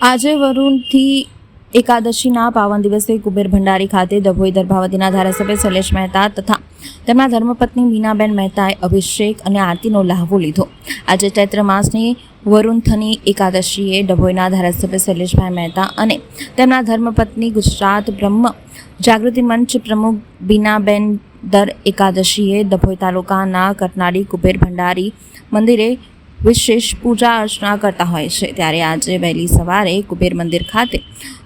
આજે વરુણથી એકાદશીના પાવન દિવસે કુબેર ભંડારી ખાતે ડભોઈ દરભાવતીના ધારાસભ્ય શૈલેષ મહેતા તથા તેમના ધર્મપત્ની મીનાબેન મહેતાએ અભિષેક અને આરતીનો લહાવો લીધો. આજે ચૈત્ર માસની વરુણથની એકાદશીએ ડભોઈના ધારાસભ્ય શૈલેષભાઈ મહેતા અને તેમના ધર્મપત્ની ગુજરાત બ્રહ્મ જાગૃતિ મંચ પ્રમુખ બીનાબેન દર એકાદશીએ ડભોઈ તાલુકાના કરનાળી કુબેર ભંડારી મંદિરે વિશેષ પૂજા અર્ચના કરતા હોય છે. ત્યારે આજે વહેલી સવારે કુબેર મંદિર ખાતે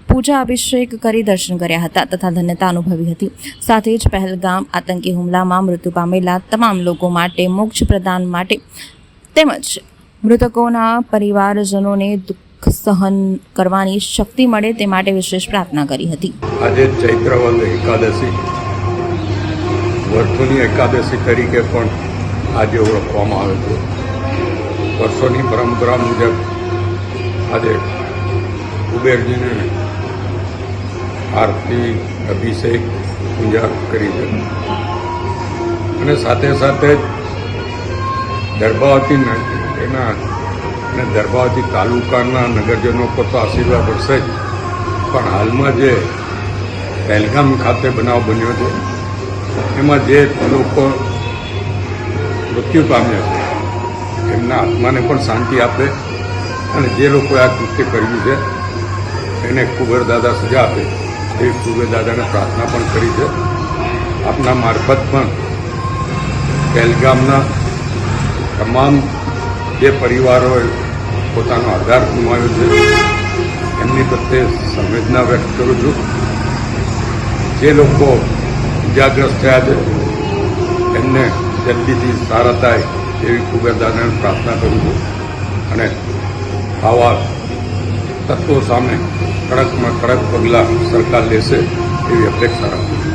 પૂજા અભિષેક કરી દર્શન કર્યા હતા તથા ધન્યતા અનુભવી હતી. સાથે જ પહેલગામ, આતંકી હુમલામાં મૃત્યુ પામેલા તમામ લોકો માટે મોક્ષ પ્રદાન માટે તેમજ મૃતકોના પરિવારજનોને દુઃખ સહન કરવાની શક્તિ મળે તે માટે વિશેષ પ્રાર્થના કરી હતી. આજે ચૈત્રવંદ એકાદશી વર્ષોની એકાદશી તરીકે પણ આજે ઓળખવામાં આવે છે. વર્ષોની પરંપરા મુજબ આજે કુબેરજીને આરતી, અભિષેક, પૂજા કરી છે. અને સાથે સાથે જ દર્ભાવતી એના અને દર્ભાવતી તાલુકાના નગરજનો પર તો આશીર્વાદ હશે જ. પણ હાલમાં જે પહેલગામ ખાતે બનાવ બન્યો છે, એમાં જે લોકો મૃત્યુ પામ્યા છે એમના આત્માને પણ શાંતિ આપે અને જે લોકોએ આ કૃત્ય કર્યું છે, એને કુબેર દાદા સજા આપે. એ કુબેર દાદાને પ્રાર્થના પણ કરી છે. આપના મારફત પણ પહેલગામના તમામ જે પરિવારોએ પોતાનો આધાર ગુમાવ્યો છે, એમની પ્રત્યે સંવેદના વ્યક્ત કરું છું. જે લોકો ઇજાગ્રસ્ત થયા છે, એમને જલ્દીથી સારા થાય. એવી કુબેરદાદાને પ્રાર્થના કરું છું. અને આવા તત્વો સામે કડકમાં કડક પગલાં સરકાર લેશે એવી અપેક્ષા રાખું